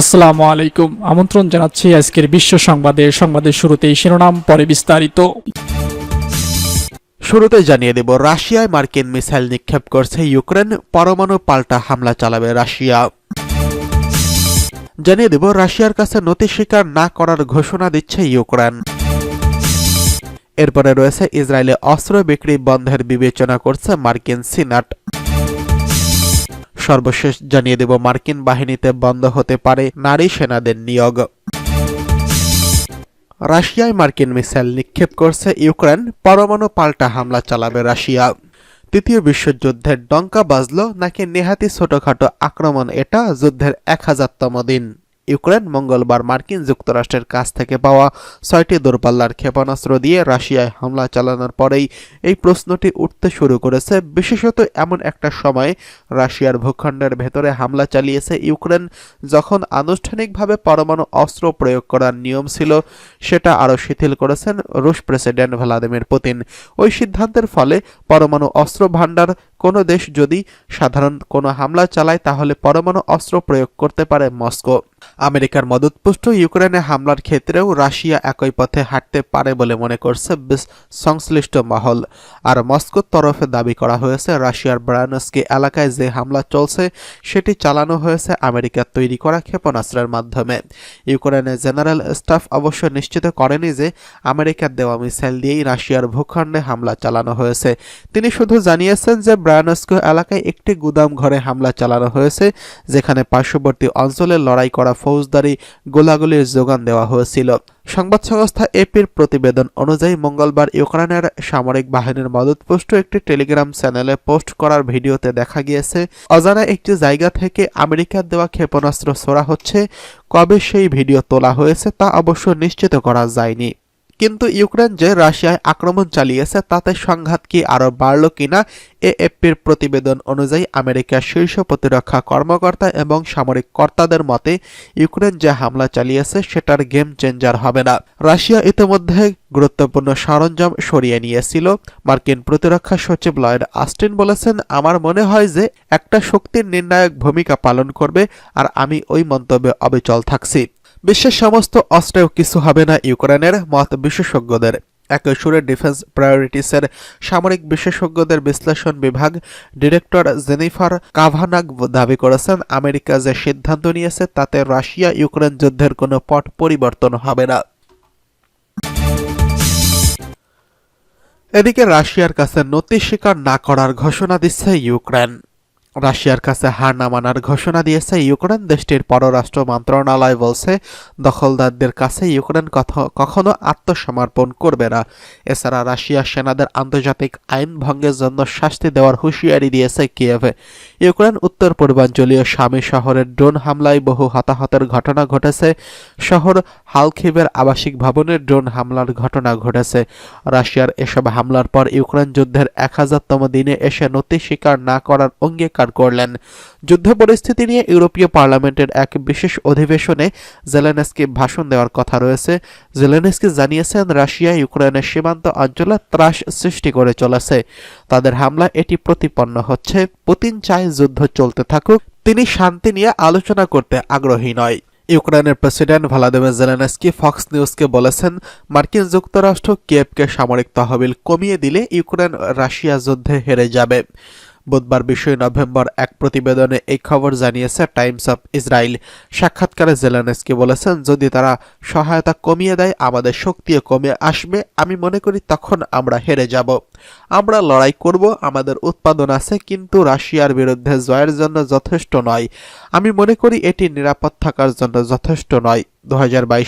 আসসালামু আলাইকুম। আমন্ত্রণ জানাচ্ছি আজকের বিশ্ব সংবাদে। সংবাদের শুরুতেই শিরোনাম, পরে বিস্তারিত। শুরুতে জানিয়ে দেব, রাশিয়ায় মার্কিন মিসাইল নিক্ষেপ করছে ইউক্রেন। পরমাণু পাল্টা হামলা চালাবে রাশিয়া। জানিয়ে দেব, রাশিয়ার কাছে নথি স্বীকার না করার ঘোষণা দিচ্ছে ইউক্রেন। এরপরে রয়েছে ইসরায়েলে অস্ত্র বিক্রি বন্ধের বিবেচনা করছে মার্কিন সিনাট। সর্বশেষ জানিয়ে দেব, মার্কিন বাহিনীতে বন্ধ হতে পারে নারী সেনাদের নিয়োগ। রাশিয়ায় মার্কিন মিসাইল নিক্ষেপ করছে ইউক্রেন, পরমাণু পাল্টা হামলা চালাবে রাশিয়া। তৃতীয় বিশ্বযুদ্ধের ডঙ্কা বাজলো, নাকি নেহাতি ছোটখাটো আক্রমণ, এটা যুদ্ধের এক হাজারতম দিন। ইউক্রেন মঙ্গলবার মার্কিন যুক্তরাষ্ট্রের কাছ থেকে পাওয়া ছয়টি দূরপাল্লার ক্ষেপণাস্ত্র দিয়ে রাশিয়ায় হামলা চালানোর পরেই এই প্রশ্নটি উঠতে শুরু করেছে। বিশেষত এমন একটা সময় রাশিয়ার ভূখণ্ডের ভেতরে হামলা চালিয়েছে ইউক্রেন, যখন আনুষ্ঠানিকভাবে পরমাণু অস্ত্র প্রয়োগ করার নিয়ম ছিল, সেটা আরও শিথিল করেছেন রুশ প্রেসিডেন্ট ভ্লাদিমির পুতিন। ওই সিদ্ধান্তের ফলে পরমাণু অস্ত্র ভাণ্ডার কোনো দেশ যদি সাধারণ কোনো হামলা চালায়, তাহলে পরমাণু অস্ত্র প্রয়োগ করতে পারে মস্কো। আমেরিকার মদতপুষ্ট ইউক্রেনে হামলার ক্ষেত্রেও রাশিয়া একই পথে হাঁটতে পারে বলে মনে করছে সংশ্লিষ্ট মহল। আর মস্কোর তরফে দাবি করা হয়েছে, রাশিয়ার ব্রায়ানস্কি এলাকায় যে হামলা চলছে, সেটি চালানো হয়েছে আমেরিকার তৈরি করা ক্ষেপণাস্ত্রের মাধ্যমে। ইউক্রেনের জেনারেল স্টাফ অবশ্য নিশ্চিত করেনি যে আমেরিকার দেওয়া মিসাইল দিয়েই রাশিয়ার ভূখণ্ডে হামলা চালানো হয়েছে। তিনি শুধু জানিয়েছেন যে ব্রায়ানস্কো এলাকায় একটি গুদাম ঘরে হামলা চালানো হয়েছে, যেখানে পার্শ্ববর্তী অঞ্চলে লড়াই করা ফৌজদারি গোলাগুলির যোগান দেওয়া হয়েছিল। সংবাদ সংস্থা এপির প্রতিবেদন অনুযায়ী মঙ্গলবার ইউক্রেনের সামরিক বাহিনীর মদতপুষ্ট একটি টেলিগ্রাম চ্যানেলে পোস্ট করার ভিডিওতে দেখা গিয়েছে, অজানা একটি জায়গা থেকে আমেরিকার দেওয়া ক্ষেপণাস্ত্র ছোড়া হচ্ছে। কবে সেই ভিডিও তোলা হয়েছে তা অবশ্য নিশ্চিত করা যায়নি। কিন্তু ইউক্রেন যে রাশিয়ায় আক্রমণ চালিয়েছে, তাতে সংঘাত কি আরও বাড়ল কিনা এএফপির প্রতিবেদন অনুযায়ী আমেরিকার শীর্ষ প্রতিরক্ষা কর্মকর্তা এবং সামরিক কর্তাদের মতে, ইউক্রেন যে হামলা চালিয়েছে, সেটার গেম চেঞ্জার হবে না। রাশিয়া ইতিমধ্যে গুরুত্বপূর্ণ সরঞ্জাম সরিয়ে নিয়েছিল। মার্কিন প্রতিরক্ষা সচিব লয়েড আস্টিন বলেছেন, আমার মনে হয় যে একটা শক্তির নির্ণায়ক ভূমিকা পালন করবে, আর আমি ওই মন্তব্যে অবিচল থাকছি। বিশ্বের সমস্ত অস্ত্রেও কিছু হবে না ইউক্রেনের মত বিশেষজ্ঞদের। একই সুরে ডিফেন্স প্রায়োরিটিসের সামরিক বিশেষজ্ঞদের বিশ্লেষণ বিভাগ ডিরেক্টর জেনিফার কাভানাগ দাবি করেছেন, আমেরিকা যে সিদ্ধান্ত নিয়েছে তাতে রাশিয়া ইউক্রেন যুদ্ধের কোনো পট পরিবর্তন হবে না। এদিকে রাশিয়ার কাছে নতি স্বীকার না করার ঘোষণা দিচ্ছে ইউক্রেন। রাশিয়ার কাছে হার না মানার ঘোষণা দিয়েছে ইউক্রেন। দেশটির পররাষ্ট্র মন্ত্রণালয় বলছে, দখলদারদের কাছে ইউক্রেন কখনো আত্মসমর্পণ করবে না। এছাড়া রাশিয়া সেনাদের আন্তর্জাতিক আইন ভঙ্গের জন্য শাস্তি দেওয়ার হুঁশিয়ারি দিয়েছে কিয়েভে। ইউক্রেন উত্তর পূর্বাঞ্চলীয় স্বামী শহরের ড্রোন হামলায় বহু হতাহতের ঘটনা ঘটেছে। শহর হালখিবের আবাসিক ভবনের ড্রোন হামলার ঘটনা ঘটেছে। রাশিয়ার এসব হামলার পর ইউক্রেন যুদ্ধের এক হাজারতম দিনে এসে নতি স্বীকার না করার অঙ্গীকার করলেন। যুদ্ধ পরিস্থিতি নিয়ে ইউরোপীয় পার্লামেন্টের এক বিশেষ অধিবেশনে জেলেনস্কি ভাষণ দেওয়ার কথা রয়েছে। জেলেনস্কি জানিয়েছেন, রাশিয়া ইউক্রেনের সীমান্ত অঞ্চলে ত্রাস সৃষ্টি করে চলেছে। তাদের হামলা এটি প্রতিপন্ন হচ্ছে। পুতিন চায় যুদ্ধ চলতে থাকুক। তিনি শান্তি নিয়ে আলোচনা করতে আগ্রহী নয়। ইউক্রেনের প্রেসিডেন্ট ভলাদিমির জেলেনস্কি ফক্স নিউজকে বলেছেন, মার্কিন যুক্তরাষ্ট্র কিয়েভকে সামরিক তহবিল কমিয়ে দিলে ইউক্রেন রাশিয়া যুদ্ধে হেরে যাবে। বুধবার বিশই নভেম্বর এক প্রতিবেদনে এই খবর জানিয়েছে টাইমস অফ ইসরায়েল। সাক্ষাৎকারে জেলেনস্কি বলেছেন, যদি তারা সহায়তা কমিয়ে দেয়, আমাদের শক্তিও কমে আসবে। আমি মনে করি তখন আমরা হেরে যাব। আমরা লড়াই করব, আমাদের উৎপাদন আছে, কিন্তু রাশিয়ার বিরুদ্ধে জয়ের জন্য যথেষ্ট নয়। আমি মনে করি এটি নিরাপদ থাকার জন্য যথেষ্ট নয়। দু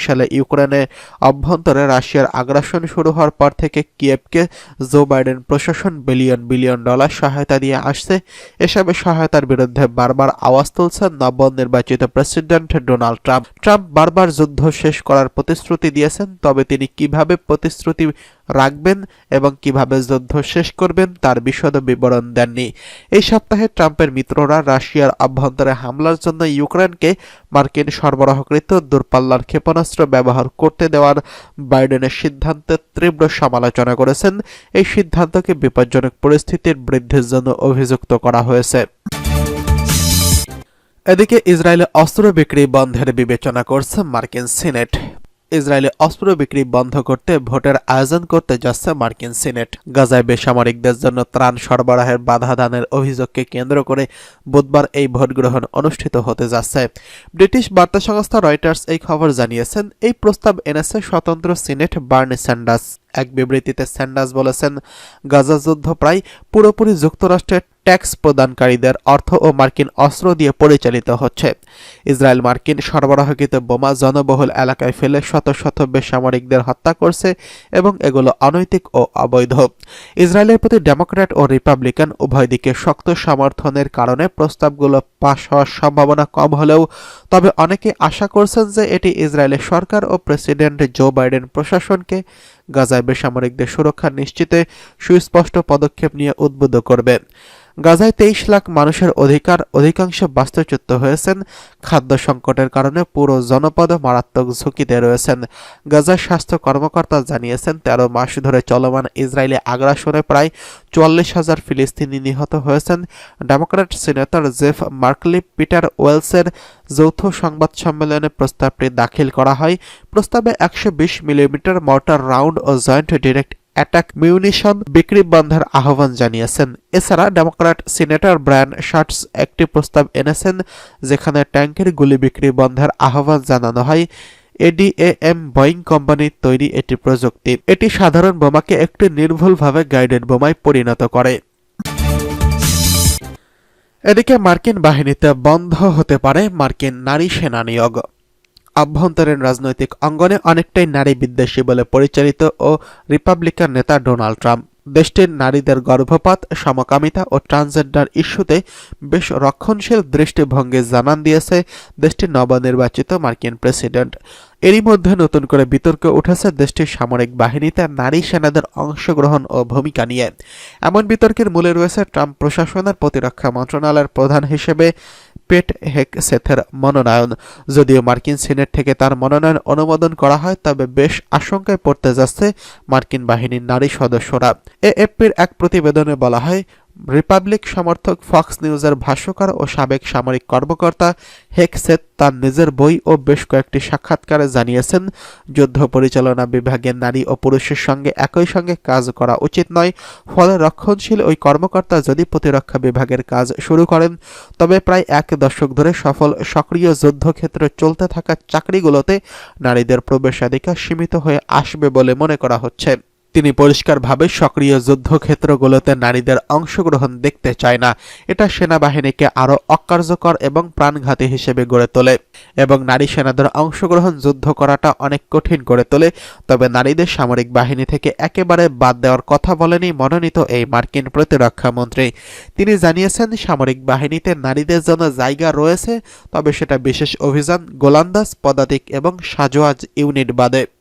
সালে ইউক্রেনে অভ্যন্তরে রাশিয়ার আগ্রাসন শুরু হওয়ার পর থেকে কিয়েভকে জো বাইডেন প্রশাসন বিলিয়ন বিলিয়ন ডলার সহায়তা দিয়ে আসছে। এসবের সহায়তার বিরুদ্ধে বারবার আওয়াজ তুলছেন নবনির্বাচিত প্রেসিডেন্ট ডোনাল্ড ট্রাম্প। ট্রাম্প বারবার যুদ্ধ শেষ করার প্রতিশ্রুতি দিয়েছেন, তবে তিনি কীভাবে প্রতিশ্রুতি রাখবেন এবং কীভাবে যুদ্ধ শেষ করবেন তার বিশদ বিবরণ দেননি। এই সপ্তাহে ট্রাম্পের মিত্ররা রাশিয়ার অভ্যন্তরে হামলার জন্য ইউক্রেনকে মার্কিন সরবরাহকৃত দূরপাল্লার ক্ষেপণাস্ত্র ব্যবহার করতে দেওয়ার বাইডেনের সিদ্ধান্তের তীব্র সমালোচনা করেছেন। এই সিদ্ধান্তকে বিপজ্জনক পরিস্থিতির বৃদ্ধির জন্য অভিযুক্ত করা হয়েছে। এদিকে ইসরায়েলে অস্ত্র বিক্রি বন্ধের বিবেচনা করছে মার্কিন সিনেট। ইসরায়েলে অস্ত্র বিক্রি বন্ধ করতে ভোটের আয়োজন করতে যাচ্ছে মার্কিন সিনেট। গাজায় বেসামরিকদের জন্য ত্রাণ সরবরাহের বাধা দানের অভিযোগকে কেন্দ্র করে বুধবার এই ভোট গ্রহণ অনুষ্ঠিত হতে যাচ্ছে। ব্রিটিশ বার্তা সংস্থা রয়টার্স এই খবর জানিয়েছেন, এই প্রস্তাব এনেছে স্বতন্ত্র সিনেট বার্নি স্যান্ডাস এক বিবৃতিতে স্যান্ডাস বলেছেন, গাজা যুদ্ধ প্রায় পুরোপুরি যুক্তরাষ্ট্রের ট্যাক্স প্রদানকারীদের অর্থ ও মার্কিন অস্ত্র দিয়ে পরিচালিত হচ্ছে। ইসরায়েল মার্কিন সরবরাহকৃত বোমা জনবহুল এলাকায় ফেলে শত শত বেসামরিকদের হত্যা করছে এবং এগুলো অনৈতিক ও অবৈধ। ইসরায়েলের প্রতি ডেমোক্র্যাট ও রিপাবলিকান উভয় দিকে শক্ত সমর্থনের কারণে প্রস্তাবগুলো পাশ হওয়ার সম্ভাবনা কম হলেও, তবে অনেকে আশা করছেন যে এটি ইসরায়েলের সরকার ও প্রেসিডেন্ট জো বাইডেন প্রশাসনকে গাজায় বেসামরিকদের সুরক্ষা নিশ্চিতে সুস্পষ্ট পদক্ষেপ নিয়ে উদ্বুদ্ধ করবে। গাজায় তেইশ লাখ মানুষের অধিকার অধিকাংশ বাস্তুচ্যুত হয়েছেন। খাদ্য সংকটের কারণে পুরো জনপদ মারাত্মক ঝুঁকিতে রয়েছেন। গাজার স্বাস্থ্য কর্মকর্তা জানিয়েছেন, তেরো মাস ধরে চলমান ইসরায়েলি আগ্রাসনে প্রায় চুয়াল্লিশ হাজার ফিলিস্তিনি নিহত হয়েছেন। Democrat senator Jeff Merkley, Peter ওয়েলসের যৌথ সংবাদ সম্মেলনে প্রস্তাবটি দাখিল করা হয়। প্রস্তাবে একশো বিশ মিলিমিটার মর্টার রাউন্ড ও জয়েন্ট ডিরেক্ট অ্যাটাক মিউনিশন বিক্রি বন্ধের আহ্বান জানিয়েছেন। এছাড়া ডেমোক্র্যাট সিনেটর ব্রায়ান শার্টস একটি প্রস্তাব এনেছেন, যেখানে ট্যাঙ্কের গুলি বিক্রি বন্ধের আহ্বান জানানো হয়। এডিএএম বোয়িং কোম্পানির তৈরি এটি প্রযুক্তি। এটি সাধারণ বোমাকে একটি নির্ভুলভাবে গাইডেড বোমায় পরিণত করে। এদিকে মার্কিন বাহিনীতে বন্ধ হতে পারে মার্কিন নারী সেনা নিয়োগ। আভ্যন্তরীণ রাজনৈতিক অঙ্গনে অনেকটাই নারী বিদ্বেষী বলে পরিচালিত ও রিপাবলিকান নেতা ডোনাল্ড ট্রাম্প। দেশটির নারীদের গর্ভপাত, সমকামিতা ও ট্রান্সজেন্ডার ইস্যুতে বেশ রক্ষণশীল দৃষ্টিভঙ্গি জানান দিয়েছে দেশটির নবনির্বাচিত মার্কিন প্রেসিডেন্ট। এরই মধ্যে নতুন করে বিতর্ক উঠেছে দেশটির সামরিক বাহিনীতে নারী সেনাদের অংশগ্রহণ ও ভূমিকা নিয়ে। এমন বিতর্কের মূলে রয়েছে ট্রাম্প প্রশাসনের প্রতিরক্ষা মন্ত্রণালয়ের প্রধান হিসেবে পেট হেক সেথের মনোনয়ন। যদিও মার্কিন সিনেট থেকে তার মনোনয়ন অনুমোদন করা হয়, তবে বেশ আশঙ্কায় পড়তে যাচ্ছে মার্কিন বাহিনীর নারী সদস্যরা। এএফপির এক প্রতিবেদনে বলা হয় রিপাবলিক সমর্থক ফক্স নিউজের ভাষ্যকার ও সাবেক সামরিক কর্মকর্তা হেকসেত তার নিজের বই ও বেশ কয়েকটি সাক্ষাৎকারে জানিয়েছেন, যুদ্ধ পরিচালনা বিভাগের নারী ও পুরুষের সঙ্গে একই সঙ্গে কাজ করা উচিত নয়, ফলে রক্ষণশীল ওই কর্মকর্তা যদি প্রতিরক্ষা বিভাগের কাজ শুরু করেন, তবে প্রায় এক দশক ধরে সফল সক্রিয় যুদ্ধক্ষেত্রে চলতে থাকা চাকরিগুলোতে নারীদের প্রবেশাধিকার সীমিত হয়ে আসবে বলে মনে করা হচ্ছে। তিনি পরিষ্কারভাবে সক্রিয় যুদ্ধক্ষেত্রগুলোতে নারীদের অংশগ্রহণ দেখতে চায় না। এটা সেনাবাহিনীকে আরও অকার্যকর এবং প্রাণঘাতী হিসেবে গড়ে তোলে এবং নারী সেনাদের অংশগ্রহণ যুদ্ধ করাটা অনেক কঠিন করে তোলে। তবে নারীদের সামরিক বাহিনী থেকে একেবারে বাদ দেওয়ার কথা বলেনি মনোনীত এই মার্কিন প্রতিরক্ষা মন্ত্রী। তিনি জানিয়েছেন, সামরিক বাহিনীতে নারীদের জন্য জায়গা রয়েছে, তবে সেটা বিশেষ অভিযান, গোলান্দাজ পদাতিক এবং সাজোয়াজ ইউনিট বাদে।